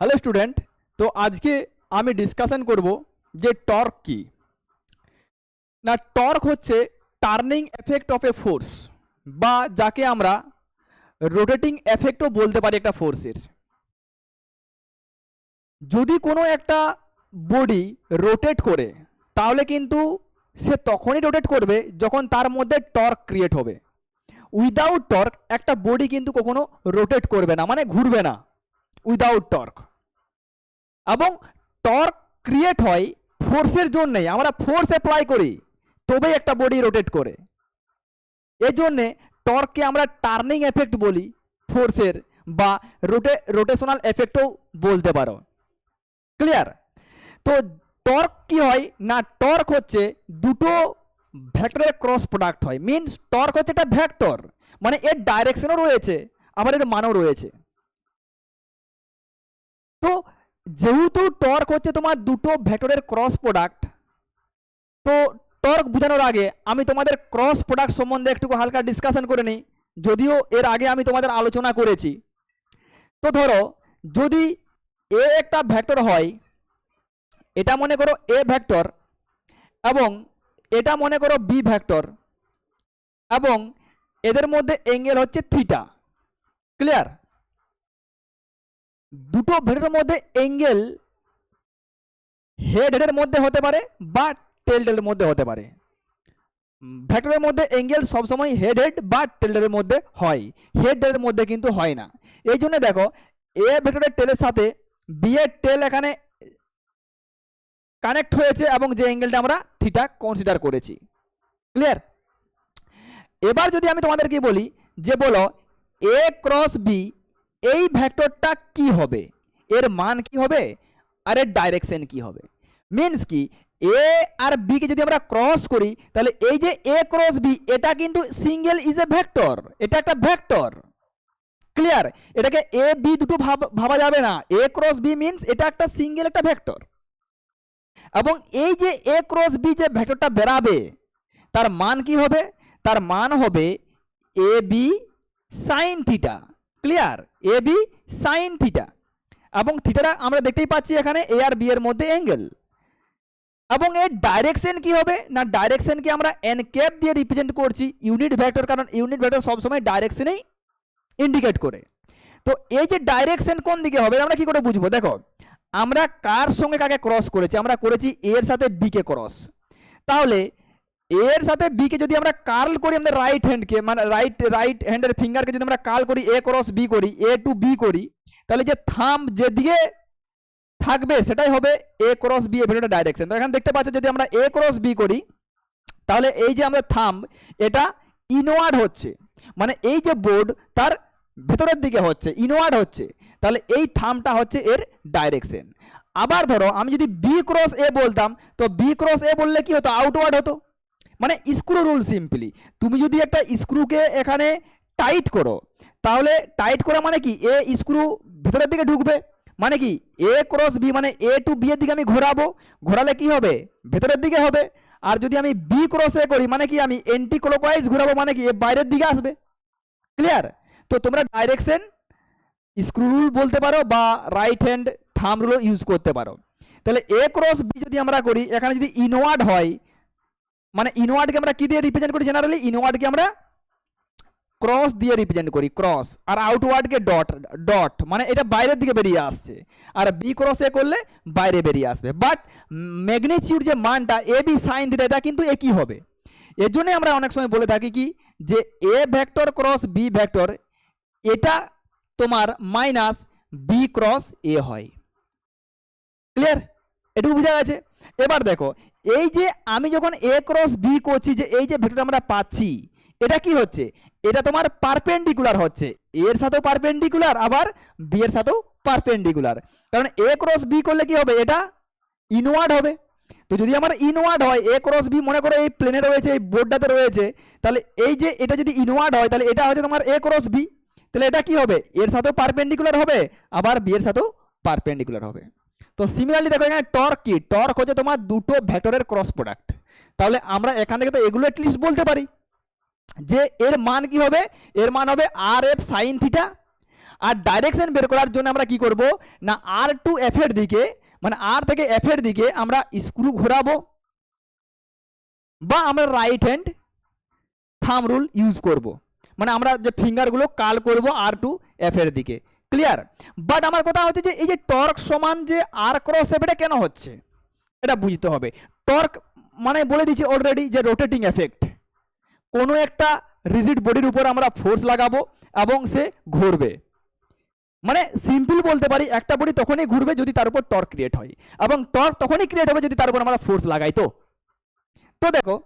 Hello student, তো আজকে আমি ডিসকাশন করব যে টর্ক কি। না টর্ক হচ্ছে turning effect of a force বা যাকে আমরা রোটেটিং এফেক্টও বলতে পারি একটা ফোর্সের যদি কোনো একটা বডি রোটেট করে, তাহলে কিন্তু সে তখনই রোটেট করবে যখন তার মধ্যে টর্ক ক্রিয়েট হবে। উইদাউট টর্ক একটা বডি কিন্তু কখনো রোটেট করবে না মানে ঘুরবে না। উইদাউট টর্ক এবং টর্ক ক্রিয়েট হয় ফোর্সের জন্যেই, আমরা ফোর্স অ্যাপ্লাই করি, তবেই একটা বডি রোটেট করে। এই জন্যে টর্ককে আমরা টার্নিং এফেক্ট বলি ফোর্সের বা রোটে রোটেশনাল এফেক্টও বলতে পারো। ক্লিয়ার তো টর্ক কি হয়? না টর্ক হচ্ছে দুটো ভেক্টরের ক্রস প্রোডাক্ট হয়। মিনস টর্ক হচ্ছে একটা ভেক্টর মানে এর ডাইরেকশনও রয়েছে, আবার এর মানও রয়েছে। তো যেহেতু টর্ক হচ্ছে তোমার দুটো ভেক্টরের ক্রস প্রোডাক্ট তো টর্ক বোঝানোর আগে আমি তোমাদের ক্রস প্রোডাক্ট সম্বন্ধে একটু হালকা ডিসকাশন করে নিই, যদিও এর আগে আমি তোমাদের আলোচনা করেছি। তো ধরো, যদি এ একটা ভেক্টর হয়, এটা মনে করো এ ভেক্টর এবং এটা মনে করো বি ভ্যাক্টর এবং এদের মধ্যে অ্যাঙ্গেল হচ্ছে থিটা ক্লিয়ার দুটো ভেক্টরের মধ্যে অ্যাঙ্গেল হেড হেডের মধ্যে হতে পারে বা টেল টেলের মধ্যে হতে পারে। ভেক্টরের মধ্যে অ্যাঙ্গেল সবসময় হেড হেড বা টেলের মধ্যে হয়। হেড হেডের মধ্যে কিন্তু হয় না। এই জন্য দেখো এ ভেক্টরের টেলের সাথে বি এর টেল এখানে কানেক্ট হয়েছে এবং যে অ্যাঙ্গেলটা আমরা থিটা কনসিডার করেছি। ক্লিয়ার এবার যদি আমি তোমাদেরকে বলি যে বলো এ ক্রস বি এই ভেক্টরটা কি হবে? এর মান কি হবে? আর এর ডাইরেকশন কি হবে? মিনস কি এ আর বি কে যদি আমরা ক্রস করি, তাহলে এই যে এ ক্রস বি এটা কিন্তু সিঙ্গেল ইজ এ ভেক্টর এটা একটা ভেক্টর ক্লিয়ার এটাকে এ বি দুটো ভাব- ভাবা যাবে না। এ ক্রস বি মিনস এটা একটা সিঙ্গেল একটা ভেক্টর এবং এই যে এ ক্রস বি যে ভেক্টরটা বেরাবে, তার মান কি হবে? তার মান হবে A B sine theta clear A B sine theta এবং থিটাটা আমরা দেখতেই পাচ্ছি এখানে এ আর বি এর মধ্যে অ্যাঙ্গেল এবং এর ডাইরেকশন কি হবে? না ডাইরেকশনকে আমরা এন ক্যাপ দিয়ে রিপ্রেজেন্ট করছি ইউনিট ভেক্টর কারণ ইউনিট ভেক্টর সবসময় ডাইরেকশনেই ইন্ডিকেট করে। তো এই যে ডাইরেকশন কোন দিকে হবে, আমরা কি করে বুঝব? দেখো আমরা কার সঙ্গে কাকে ক্রস করেছি? আমরা করেছি এর সাথে বি কে ক্রস তাহলে এর সাথে বি কে যদি আমরা কার্ল করি আমাদের রাইট হ্যান্ডকে মানে রাইট রাইট হ্যান্ডের ফিঙ্গারকে যদি আমরা কার্ল করি এ ক্রস বি করি এ টু বি করি, তাহলে যে থাম যেদিকে থাকবে সেটাই হবে এ ক্রস বি ভেতরে ডাইরেকশন তো এখানে দেখতে পাচ্ছ যদি আমরা এ ক্রস বি করি, তাহলে এই যে আমাদের থাম এটা ইনওয়ার্ড হচ্ছে। মানে এই যে বোর্ড তার ভেতরের দিকে হচ্ছে ইনওয়ার্ড হচ্ছে। তাহলে এই থামটা হচ্ছে এর ডাইরেকশন আবার ধরো, আমি যদি বি ক্রস এ বলতাম, তো বি ক্রস এ বললে কি হতো? আউটওয়ার্ড হতো। মানে স্ক্রু রুল সিম্পলি তুমি যদি একটা স্ক্রুকে এখানে টাইট করো, তাহলে টাইট করা মানে কি? এ স্ক্রু ভেতরের দিকে ঢুকবে। মানে কি? এ ক্রস বি মানে এ টু বি এর দিকে আমি ঘোরাবো। ঘোরালে কি হবে? ভেতরের দিকে হবে। আর যদি আমি বি ক্রস এ করি মানে কি? আমি এন্টি ক্লকওয়াইজ ঘোরাবো মানে কি? এ বাইরের দিকে আসবে। ক্লিয়ার তো তোমরা ডাইরেকশন স্ক্রু রুল বলতে পারো বা রাইট হ্যান্ড থাম রুলও ইউজ করতে পারো। তাহলে এ ক্রস বি যদি আমরা করি, এখানে যদি ইনওয়ার্ড হয় মানে ইনওয়ার্ডকে আমরা কি দিয়ে রিপ্রেজেন্ট করি জেনারেলি ইনওয়ার্ডকে আমরা ক্রস দিয়ে রিপ্রেজেন্ট করি ক্রস আর আউটওয়ার্ডকে ডট ডট মানে এটা বাইরের দিকে বেরিয়ে আসছে। আর বি ক্রস এ করলে বাইরে বেরিয়ে আসবে। বাট ম্যাগনিচিউড যে মানটা এ বি সাইন থিটা এটা কিন্তু একই হবে। এর জন্যই আমরা অনেক সময় বলে থাকি কি, যে A vector cross B vector এটা তোমার মাইনাস বি ক্রস এ হয়। ক্লিয়ার এটুকু বোঝা গেছে? এবার দেখো, এই যে আমি যখন এ ক্রস বি করছি যে এই যে ভেক্টর আমরা পাচ্ছি, এটা কি হচ্ছে? এটা তোমার পারপেন্ডিকুলার হচ্ছে। এর সাথেও পারপেন্ডিকুলার আবার বি এর সাথেও পারপেন্ডিকুলার কারণ এ ক্রস বি করলে কি হবে? এটা ইনওয়ার্ড হবে। তো যদি আমার ইনওয়ার্ড হয় এ ক্রস বি মনে করো এই প্লেনে রয়েছে, এই বোর্ডটাতে রয়েছে, তাহলে এই যে এটা যদি ইনওয়ার্ড হয়, তাহলে এটা হচ্ছে তোমার এ ক্রস বি তাহলে এটা কি হবে? এর সাথেও পারপেন্ডিকুলার হবে, আবার বি এর সাথেও পারপেন্ডিকুলার হবে। তো সিমিলারলি দেখো এখানে টর্ক কি? টর্ক হচ্ছে তোমার দুটো ভেক্টরের ক্রস প্রোডাক্ট তাহলে আমরা এখান থেকে তো এগুলো অ্যাটলিস্ট বলতে পারি। যে এর মান কি হবে? এর মান হবে আর এফ সাইন থিটা আর ডাইরেকশন বের করার জন্য আমরা কি করব? না আর টু এফ এর দিকে মানে আর থেকে এফ এর দিকে আমরা স্ক্রু ঘোরাবো। বা আমরা right hand thumb rule use করব। মানে আমরা যে ফিঙ্গারগুলো কাল করব আর টু এফ এর দিকে। ক্লিয়ার বাট আমার কথা হচ্ছে যে, এই যে টর্ক সমান যে আর ক্রস এফ এটা কেন হচ্ছে? এটা বুঝতে হবে। টর্ক মানে বলে দিচ্ছি অলরেডি যে রোটেটিং এফেক্ট কোনো একটা রিজিড বডির উপর আমরা ফোর্স লাগাবো এবং সে ঘুরবে। মানে সিম্পল বলতে পারি, একটা বডি তখনই ঘুরবে যদি তার উপর টর্ক ক্রিয়েট হয়। এবং টর্ক তখনই ক্রিয়েট হবে যদি তার উপর আমরা ফোর্স লাগাই তো। তো দেখো,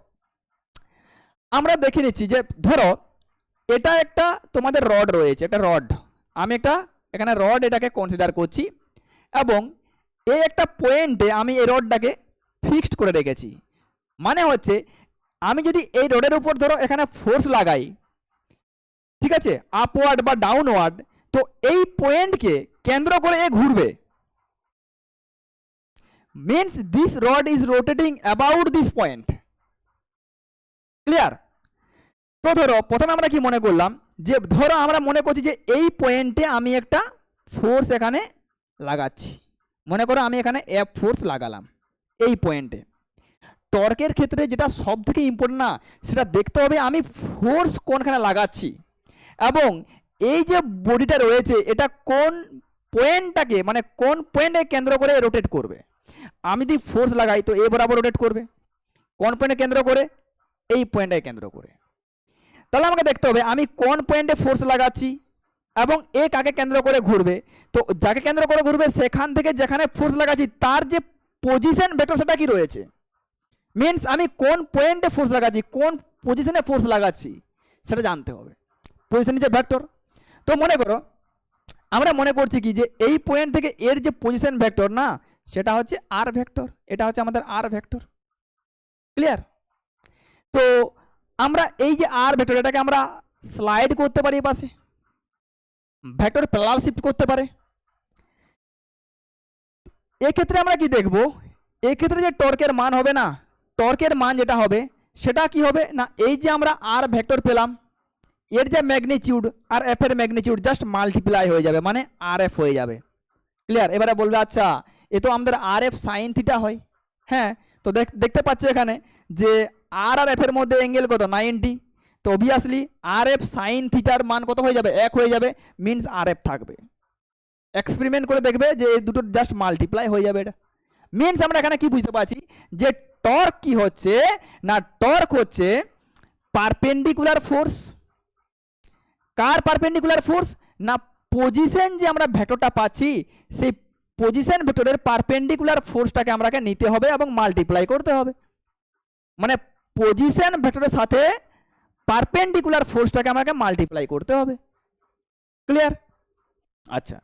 আমরা দেখে নিচ্ছি যে ধরো এটা একটা তোমাদের রড রয়েছে একটা রড আমি একটা, এখানে রড এটাকে কনসিডার করছি এবং এই একটা পয়েন্টে আমি এই রডটাকে ফিক্সড করে রেখেছি। মানে হচ্ছে, আমি যদি এই রডের উপর ধরো এখানে ফোর্স লাগাই, ঠিক আছে? আপওয়ার্ড বা ডাউনওয়ার্ড তো এই পয়েন্টকে কেন্দ্র করে এ ঘুরবে। Means this rod is rotating about this point clear তো ধরো প্রথমে আমরা কি মনে করলাম? যে ধরো আমরা মনে করছি যে এই পয়েন্টে আমি একটা ফোর্স এখানে লাগাচ্ছি। মনে করো আমি এখানে এফ ফোর্স লাগালাম এই পয়েন্টে টর্কের ক্ষেত্রে যেটা সব থেকে ইম্পর্টেন্ট না, সেটা দেখতে হবে আমি ফোর্স কোনখানে লাগাচ্ছি। এবং এই যে বডিটা রয়েছে, এটা কোন পয়েন্টটাকে মানে কোন পয়েন্টে কেন্দ্র করে রোটেট করবে? আমি যদি ফোর্স লাগাই, তো এ বরাবর রোটেট করবে। কোন পয়েন্টে কেন্দ্র করে? এই পয়েন্টটাকে কেন্দ্র করে। তাহলে আমাকে দেখতে হবে, আমি কোন পয়েন্টে ফোর্স লাগাচ্ছি এবং এ কাকে কেন্দ্র করে ঘুরবে? তো যাকে কেন্দ্র করে ঘুরবে, সেখান থেকে যেখানে ফোর্স লাগাচ্ছি, তার যে পজিশন ভেক্টর সেটা কি রয়েছে? মিনস আমি কোন পয়েন্টে ফোর্স লাগাচ্ছি, কোন পজিশনে ফোর্স লাগাচ্ছি, সেটা জানতে হবে। পজিশন যে ভেক্টর তো মনে করো, আমরা মনে করছি কি যে এই পয়েন্ট থেকে এর যে পজিশন ভেক্টর না, সেটা হচ্ছে আর ভেক্টর এটা হচ্ছে আমাদের আর ভেক্টর ক্লিয়ার তো আমরা এই যে আর ভেক্টর এটাকে আমরা স্লাইড করতে পারি পাশে। ভেক্টর প্যারাল শিফট করতে পারে। এক্ষেত্রে আমরা কি দেখব? এক্ষেত্রে যে টর্কের মান হবে না টর্কের মান যেটা হবে, সেটা কি হবে? না, এই যে আমরা আর ভেক্টর পেলাম, এর যে ম্যাগনিচিউড আর এফ এর ম্যাগনিচিউড জাস্ট মাল্টিপ্লাই হয়ে যাবে মানে আর এফ হয়ে যাবে। ক্লিয়ার এবারে বলবে আচ্ছা এ তো আমাদের আর এফ সাইন থিটা হয়। হ্যাঁ তো দেখ, দেখতে পাচ্ছ এখানে যে আর আর এফ এর মধ্যে অ্যাঙ্গেল কত? নাইনটি। তো অবভিয়াসলি আর এফ সাইন থিটার মান কত হয়ে যাবে? এক হয়ে যাবে মিনস আর এফ থাকবে। এক্সপেরিমেন্ট করে দেখবে যে এই দুটো জাস্ট মাল্টিপ্লাই হয়ে যাবে এটা। মিনস আমরা এখানে কি বুঝতে পারছি? যে টর্ক কি হচ্ছে? না টর্ক হচ্ছে পারপেন্ডিকুলার ফোর্স কার পারপেন্ডিকুলার ফোর্স না পজিশন যে আমরা ভেক্টরটা পাচ্ছি, সেই পজিশন ভেক্টরের পারপেন্ডিকুলার ফোর্সটাকে আমরাকে নিতে হবে এবং মাল্টিপ্লাই করতে হবে। মানে পজিশন ভেক্টরের সাথে পারপেন্ডিকুলার ফোর্সটাকে আমাকে মাল্টিপ্লাই করতে হবে। ক্লিয়ার আচ্ছা।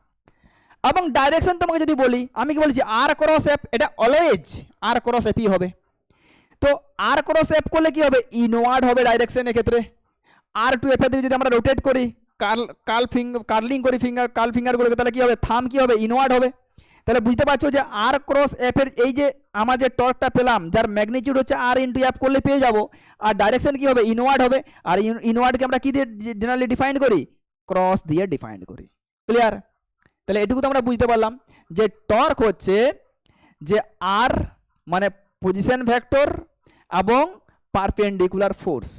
এবং ডাইরেকশন তোমাকে যদি বলি আমি কি বলছি আর ক্রস এফ এটা অলওয়েজ আর ক্রস এফই হবে। তো আর ক্রস এফ করলে কি হবে? ইনওয়ার্ড হবে ডাইরেকশন ক্ষেত্রে। আর টু এফ এর দিকে যদি আমরা রোটেট করি কার্ল কার্ল ফিঙ্গার কার্লিং করি ফিঙ্গার কার্ল ফিঙ্গারগুলোকে তাহলে কি হবে? থাম কি হবে? ইনওয়ার্ড হবে। তাহলে বুঝতে পারছ যে আর ক্রস এফ এর এই যে আমার যে টর্কটা পেলাম, যার ম্যাগনিটিউড হচ্ছে আর ইন্টু এফ করলে পেয়ে যাব। আর ডাইরেকশন কি হবে? ইনওয়ার্ড হবে। আর ইনওয়ার্ডকে আমরা কি দিয়ে জেনারেলি ডিফাইন করি? ক্রস দিয়ে ডিফাইন করি। ক্লিয়ার তাহলে এটুকু তো আমরা বুঝতে পারলাম যে টর্ক হচ্ছে যে আর মানে পজিশন ভেক্টর এবং পারপেন্ডিকুলার ফোর্স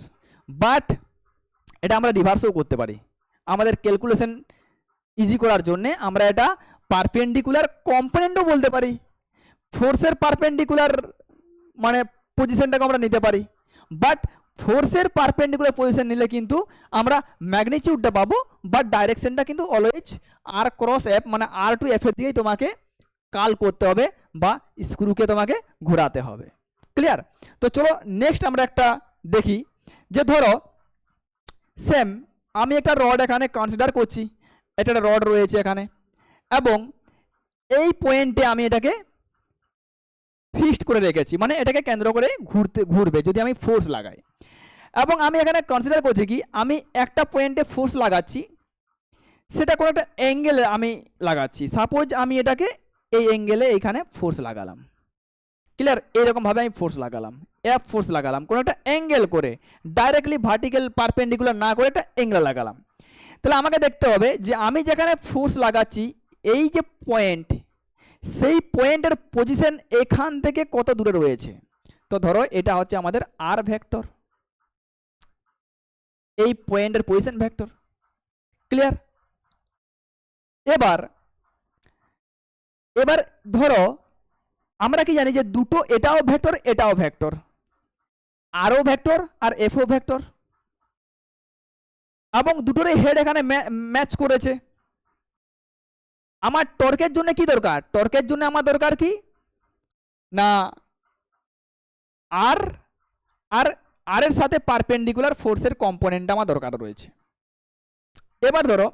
বাট এটা আমরা রিভার্সও করতে পারি। আমাদের ক্যালকুলেশন ইজি করার জন্যে আমরা এটা পারপেন্ডিকুলার কম্পোনেন্টও বলতে পারি। ফোর্সের পারপেন্ডিকুলার মানে পজিশনটাকে আমরা নিতে পারি। বাট ফোর্সের পারপেন্ডিকুলার পজিশন নিলে কিন্তু আমরা ম্যাগনিটিউডটা পাবো বাট ডাইরেকশনটা কিন্তু অলওয়েজ আর ক্রস অ্যাপ মানে আর টু এফের দিকেই তোমাকে কাল করতে হবে বা স্ক্রুকে তোমাকে ঘোরাতে হবে। ক্লিয়ার তো চলো নেক্সট আমরা একটা দেখি। যে ধরো সেম আমি একটা রড এখানে কনসিডার করছি। এটা রড রয়েছে এখানে। এবং এই পয়েন্টে আমি এটাকে ফিক্সড করে রেখেছি মানে এটাকে কেন্দ্র করে ঘুরতে, ঘুরবে, যদি আমি ফোর্স লাগাই। এবং আমি এখানে কনসিডার করছি কি, আমি একটা পয়েন্টে ফোর্স লাগাচ্ছি, সেটা কোনো একটা অ্যাঙ্গেলে আমি লাগাচ্ছি। সাপোজ আমি এটাকে এই অ্যাঙ্গেলে এইখানে ফোর্স লাগালাম। ক্লিয়ার এইরকমভাবে আমি ফোর্স লাগালাম। এফ ফোর্স লাগালাম। কোনো একটা অ্যাঙ্গেল করে ডাইরেক্টলি ভার্টিক্যাল পারপেন্ডিকুলার না করে একটা অ্যাঙ্গেল লাগালাম। তাহলে আমাকে দেখতে হবে যে আমি যেখানে ফোর্স লাগাচ্ছি এই যে পয়েন্ট সেই পয়েন্টের পজিশন এখান থেকে কত দূরে রয়েছে? তো ধরো এটা হচ্ছে আমাদের আর ভেক্টর এই পয়েন্টের পজিশন ভেক্টর ক্লিয়ার এবার এবার ধরো, আমরা কি জানি যে দুটো এটাও ভেক্টর এটাও ভেক্টর আরও ভেক্টর আর এফও ভেক্টর এবং দুটোরই হেড এখানে ম্যাচ করেছে। আমার টর্কের জন্য কি দরকার? টর্কের জন্য আমার দরকার কি? না, আর আর আর এর সাথে পারপেন্ডিকুলার ফোর্সের কম্পোনেন্ট আমার দরকার রয়েছে। এবার ধরো,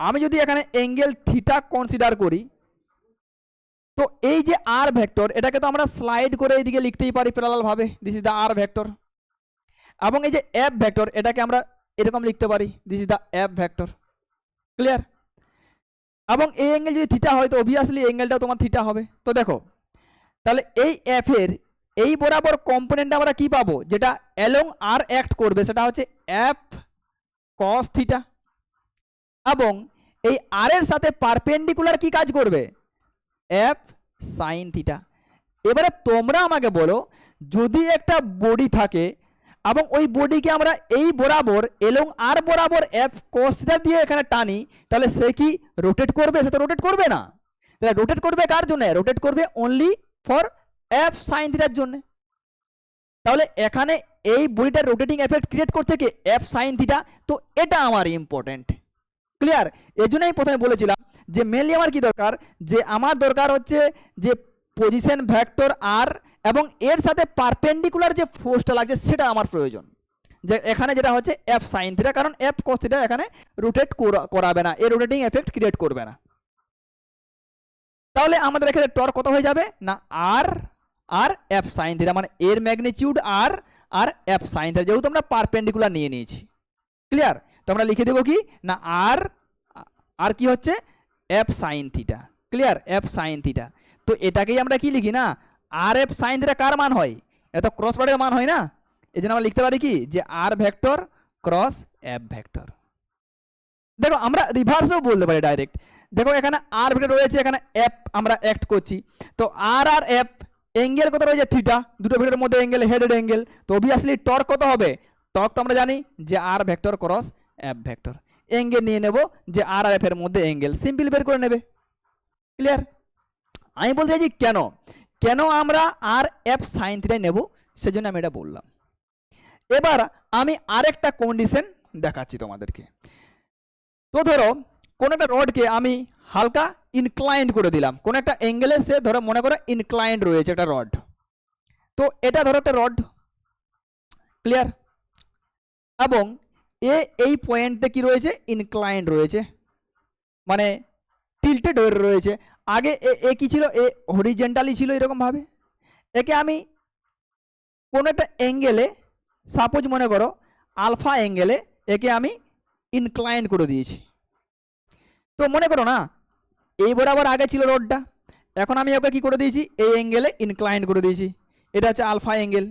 আমি যদি এখানে অ্যাঙ্গেল থিটা কনসিডার করি, তো এই যে আর ভেক্টর এটাকে তো আমরা স্লাইড করে এইদিকে লিখতেই পারি প্যারালালভাবে this is the R vector এবং এই যে এফ ভেক্টর এটাকে আমরা এরকম লিখতে পারি। This is the F vector clear এবং এই অ্যাঙ্গেল যদি থিটা হয়, তো অবভিয়াসলি অ্যাঙ্গেলটাও তোমার থিটা হবে। তো দেখো, তাহলে এই এর এই বরাবর কম্পোনেন্ট আমরা কি পাবো? যেটা অ্যালং আর অ্যাক্ট করবে, সেটা হচ্ছে এফ কস থিটা এবং এই আর এর সাথে পারপেন্ডিকুলার কি কাজ করবে? এফ সাইন থিটা এবারে তোমরা আমাকে বলো, যদি একটা বডি থাকে এবং ওই বডিকে আমরা এই বরাবর এবং আর বরাবর এফ কোস থিটা দিয়ে এখানে টানি, তাহলে সে কি রোটেট করবে? সে তো রোটেট করবে না। তাহলে রোটেট করবে কার জন্য? রোটেট করবে অনলি ফর এফ সাইন থিটার জন্য। তাহলে এখানে এই বডিটার রোটেটিং এফেক্ট ক্রিয়েট করছে কি এফ সাইন থিটা তো এটা আমার ইম্পর্টেন্ট ক্লিয়ার এই প্রথমে বলেছিলাম যে মেনলি আমার কি দরকার? যে আমার দরকার হচ্ছে যে পজিশন ভেক্টর আর এবং এর সাথে পারপেন্ডিকুলার যে ফোর্সটা লাগছে, সেটা আমার প্রয়োজন। যে এখানে যেটা হচ্ছে এফ সাইন থিটা কারণ এফ কস থিটা এখানে রোটেট করাবে না। এর রোটেটিং এফেক্ট ক্রিয়েট করবে না। তাহলে আমাদের এখানে টর কত হয়ে যাবে? না R R F sine theta মানে এর magnitude R R F sine theta যেহেতু আমরা পারপেন্ডিকুলার নিয়ে নিয়েছি। ক্লিয়ার তো আমরা লিখে দেবো কি? না আর আর কি হচ্ছে? F sine theta clear F sine theta তো এটাকেই আমরা কি লিখি না? আর এফ সাইন থিটা কার মান হয়? এটা ক্রস প্রোডাক্টের মান হয় না? এই জন্য আমরা লিখতে পারি কি? যে R vector cross F vector দেখো, আমরা রিভার্সেও বলতে পারি ডাইরেক্ট দেখো, এখানে আর ভেক্টর রয়েছে, এখানে এফ আমরা অ্যাক্ট করছি। তো আর আর এফ অ্যাঙ্গেল কত রয়েছে? থিটা দুটো ভেক্টরের মধ্যে অ্যাঙ্গেল হেডেড অ্যাঙ্গেল তো অবভিয়াসলি টর্ক কত হবে? টর্ক তো আমরা জানি যে R vector cross F vector angle নিয়ে নেব যে আর আর এফ এর মধ্যে অ্যাঙ্গেল সিম্পল বের করে নেবে। ক্লিয়ার আমি বলতে চাইছি কেন? কেন আমরা আর এফ সাইন থিটাই নেব? সেজন্য আমি এটা বললাম। এবার আমি আরেকটা কন্ডিশন দেখাচ্ছি তোমাদেরকে। তো ধরো, কোন একটা রডকে আমি হালকা ইনক্লাইন্ড করে দিলাম। কোন একটা অ্যাঙ্গেলে সে ধরো, মনে করো ইনক্লাইন্ড রয়েছে একটা রড তো এটা ধরো একটা রড ক্লিয়ার এবং এ এই পয়েন্টে কি রয়েছে? ইনক্লাইন্ড রয়েছে। মানে টিল্টেড হয়ে রয়েছে। আগে এ কি ছিল? এ হরিজেন্টালি ছিল এরকমভাবে একে আমি কোনো একটা অ্যাঙ্গেলে সাপোজ মনে করো আলফা অ্যাঙ্গেলে একে আমি ইনক্লাইন্ড করে দিয়েছি। তো মনে করো না এই বরাবর আগে ছিল রোডটা। এখন আমি ওকে কি করে দিয়েছি? এই অ্যাঙ্গেলে ইনক্লাইন করে দিয়েছি। এটা হচ্ছে আলফা অ্যাঙ্গেল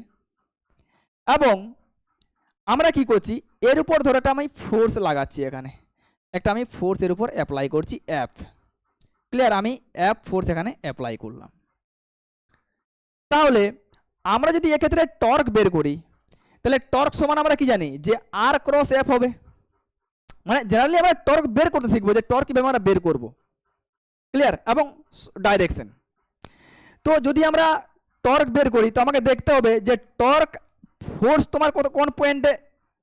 এবং আমরা কি করছি? এর উপর ধরো একটা আমি ফোর্স লাগাচ্ছি এখানে। একটা আমি ফোর্স এর উপর অ্যাপ্লাই করছি অ্যাপ ক্লিয়ার আমি অ্যাপ ফোর্স এখানে অ্যাপ্লাই করলাম। তাহলে আমরা যদি এক্ষেত্রে টর্ক বের করি, তাহলে টর্ক সমান আমরা কি জানি? যে আর ক্রস অ্যাপ হবে। মানে জেনারেলি আমরা টর্ক বের করতে শিখব যে টর্ক কীভাবে আমরা বের করব। ক্লিয়ার এবং ডাইরেকশন তো যদি আমরা টর্ক বের করি, তো আমাকে দেখতে হবে যে টর্ক ফোর্স তোমার কত, কোন পয়েন্টে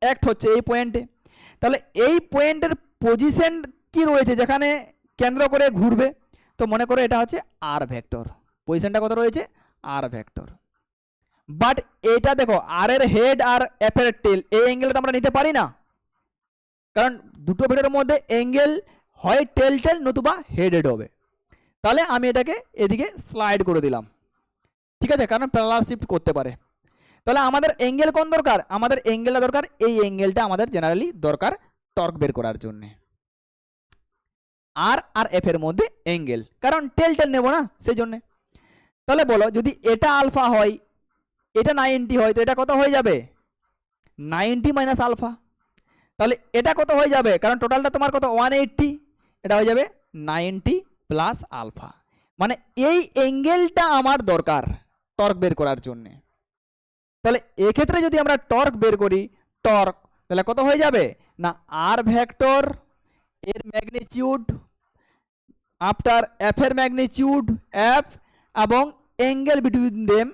অ্যাক্ট হচ্ছে এই পয়েন্টে তাহলে এই পয়েন্টের পজিশন কি রয়েছে যেখানে কেন্দ্র করে ঘুরবে? তো মনে করো এটা হচ্ছে আর ভেক্টর পজিশনটা কত রয়েছে? আর ভেক্টর বাট এটা দেখো আর এর হেড আর এফ টেল এই অ্যাঙ্গেলে আমরা নিতে পারি না। কারণ দুটো ভেক্টরের মধ্যে অ্যাঙ্গেল হয় টেল টেল নতুবা হেড হেড হবে। তাহলে আমি এটাকে এদিকে স্লাইড করে দিলাম। ঠিক আছে? কারণ প্যারালাল শিফট করতে পারে। তাহলে আমাদের অ্যাঙ্গেল কোন দরকার? আমাদের অ্যাঙ্গেলটা দরকার, এই অ্যাঙ্গেলটা আমাদের জেনারেলি দরকার টর্ক বের করার জন্যে। আর আর এফ এর মধ্যে অ্যাঙ্গেল কারণ টেল টেল নেব না সেই জন্যে তাহলে বলো, যদি এটা আলফা হয়, এটা নাইনটি হয়, তো এটা কত হয়ে যাবে? নাইনটি মাইনাস আলফা তাহলে এটা কত হয়ে যাবে? কারণ টোটালটা তোমার কত? ওয়ান এইট্টি এটা হয়ে যাবে নাইনটি প্লাস আলফা মানে এই অ্যাঙ্গেলটা আমার দরকার টর্ক বের করার জন্যে। তাহলে এক্ষেত্রে যদি আমরা টর্ক বের করি টর্ক তাহলে কত হয়ে যাবে? না আর ভ্যাক্টর এর ম্যাগনিটিউড আফটার এফ এর ম্যাগনিটিউড এফ এবং অ্যাঙ্গেল বিটুইন দেম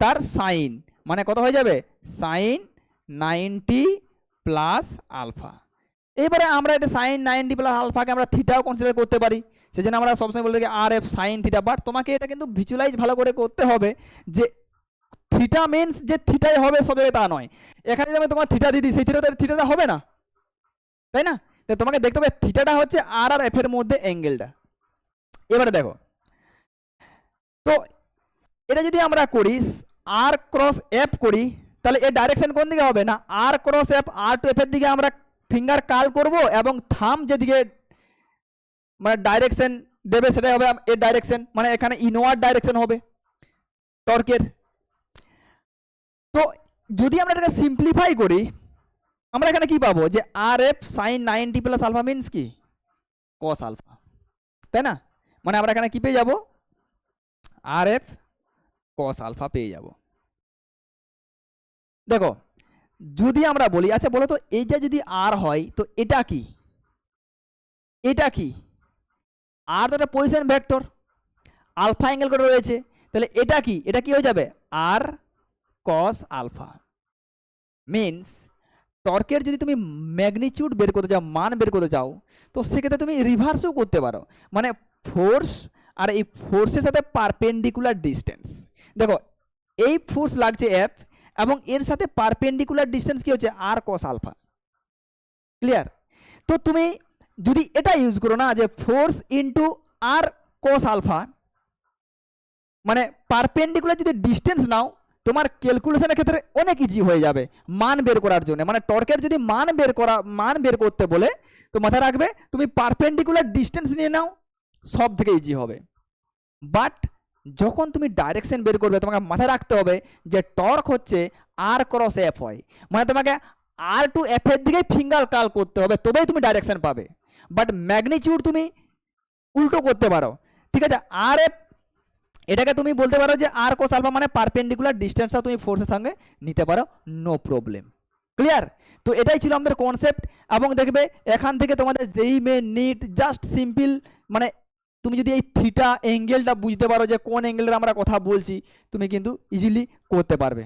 তার সাইন মানে কত হয়ে যাবে? সাইন নাইনটি প্লাস আলফা এবারে আমরা এটা সাইন নাইনটি প্লাস আলফাকে আমরা থিটাও কনসিডার করতে পারি। সেজন্য আমরা সবসময় বলে থাকি R F sine theta but তোমাকে এটা কিন্তু ভিজুয়ালাইজ ভালো করে করতে হবে যে থিটা মিনস যে থিটাই হবে সব জায়গায় তা নয়। এখানে যদি আমি তোমার থিটা দিদি সেই থিটাতে থিটাটা হবে না? তাই না? তো তোমাকে দেখতে হবে থিটাটা হচ্ছে আর আর এফ এর মধ্যে অ্যাঙ্গেলটা এবারে দেখো। তো এটা যদি আমরা করি আর ক্রস এফ করি, তাহলে এর ডাইরেকশন কোন দিকে হবে? না R cross F R to এফের দিকে আমরা ফিঙ্গার কাল করব এবং থাম যেদিকে মানে ডাইরেকশন দেবে সেটাই হবে এর ডাইরেকশন মানে এখানে ইনওয়ার্ড ডাইরেকশন হবে টর্কের। তো যদি আমরা এটাকে সিম্পলিফাই করি, আমরা এখানে কি পাবো? যে R F sine ninety plus alpha means কি? কস আলফা তাই না? মানে আমরা এখানে কি পেয়ে যাব? আর এফ কস আলফা পেয়ে যাব। দেখো, যদি আমরা বলি আচ্ছা বলো তো, এইটা যদি আর হয়, তো এটা কি? এটা কি? আর তো একটা পজিশন ভেক্টর আলফা অ্যাঙ্গেল করে রয়েছে, তাহলে এটা কি? এটা কি হয়ে যাবে? আর কস আলফা মিনস টর্কের যদি তুমি ম্যাগনিচিউড বের করতে চাও, মান বের করতে চাও, তো সেক্ষেত্রে তুমি রিভার্সও করতে পারো। মানে ফোর্স আর এই ফোর্সের সাথে পারপেন্ডিকুলার ডিস্টেন্স দেখো, এই ফোর্স লাগছে এফ এবং এর সাথে পারপেন্ডিকুলার ডিস্টেন্স কি হচ্ছে? আর কস আলফা ক্লিয়ার তো তুমি যদি এটা ইউজ করো না, যে force into R cos alpha মানে পারপেন্ডিকুলার যদি ডিস্টেন্স নাও, তোমার ক্যালকুলেশনের ক্ষেত্রে অনেক ইজি হয়ে যাবে মান বের করার জন্য। মানে টর্কের যদি মান বের করা, মান বের করতে বলে, তো মাথায় রাখবে, তুমি পারপেন্ডিকুলার ডিস্টেন্স নিয়ে নাও সব থেকে ইজি হবে। বাট যখন তুমি ডাইরেকশন বের করবে, তোমাকে মাথায় রাখতে হবে যে টর্ক হচ্ছে আর ক্রস এফ হয়। মানে তোমাকে আর টু এফ এর দিকেই ফিঙ্গার কাল করতে হবে, তবেই তুমি ডাইরেকশন পাবে। বাট ম্যাগনিচিউড তুমি উল্টো করতে পারো। ঠিক আছে? আর এফ এটাকে তুমি বলতে পারো যে আর কোস আলফা মানে পারপেন্ডিকুলার ডিস্টেন্সটা তুমি ফোর্সের সঙ্গে নিতে পারো নো প্রবলেম ক্লিয়ার তো এটাই ছিল আমাদের কনসেপ্ট এবং দেখবে এখান থেকে তোমাদের যেই মে নিট জাস্ট সিম্পল মানে তুমি যদি এই থিটা অ্যাঙ্গেলটা বুঝতে পারো যে কোন অ্যাঙ্গেলের আমরা কথা বলছি, তুমি কিন্তু ইজিলি করতে পারবে।